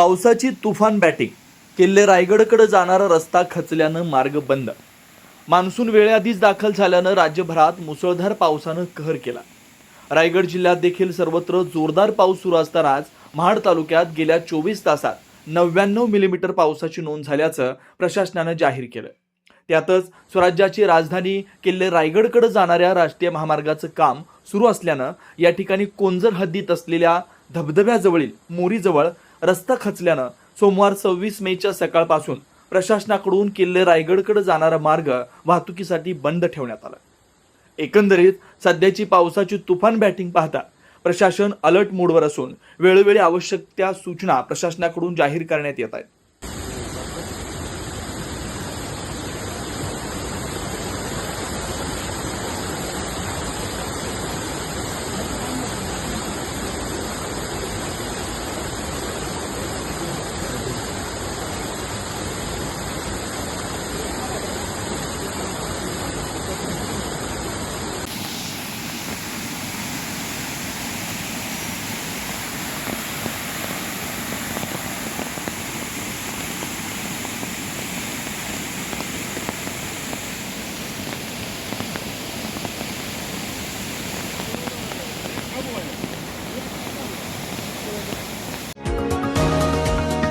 पावसाची तुफान बॅटिंग. किल्ले रायगडकडे जाणारा रस्ता खचल्यानं मार्ग बंद. मान्सून वेळेआधीच दाखल झाल्यानं राज्यभरात मुसळधार पावसानं कहर केला. रायगड जिल्ह्यात देखील सर्वत्र जोरदार पाऊस सुरू असतानाच महाड तालुक्यात गेल्या चोवीस तासात नव्याण्णव मिलीमीटर पावसाची नोंद झाल्याचं प्रशासनानं जाहीर केलं. त्यातच स्वराज्याची राजधानी किल्ले रायगडकडे जाणाऱ्या राष्ट्रीय महामार्गाचं काम सुरू असल्यानं या ठिकाणी कोंजर हद्दीत असलेल्या धबधब्याजवळील मोरीजवळ रस्ता खचल्यानं सोमवार सव्वीस मेच्या सकाळपासून प्रशासनाकडून किल्ले रायगडकडे जाणारा मार्ग वाहतुकीसाठी बंद ठेवण्यात आला. एकंदरीत सध्याची पावसाची तुफान बॅटिंग पाहता प्रशासन अलर्ट मोडवर असून वेळोवेळी आवश्यक त्या सूचना प्रशासनाकडून जाहीर करण्यात येत आहेत.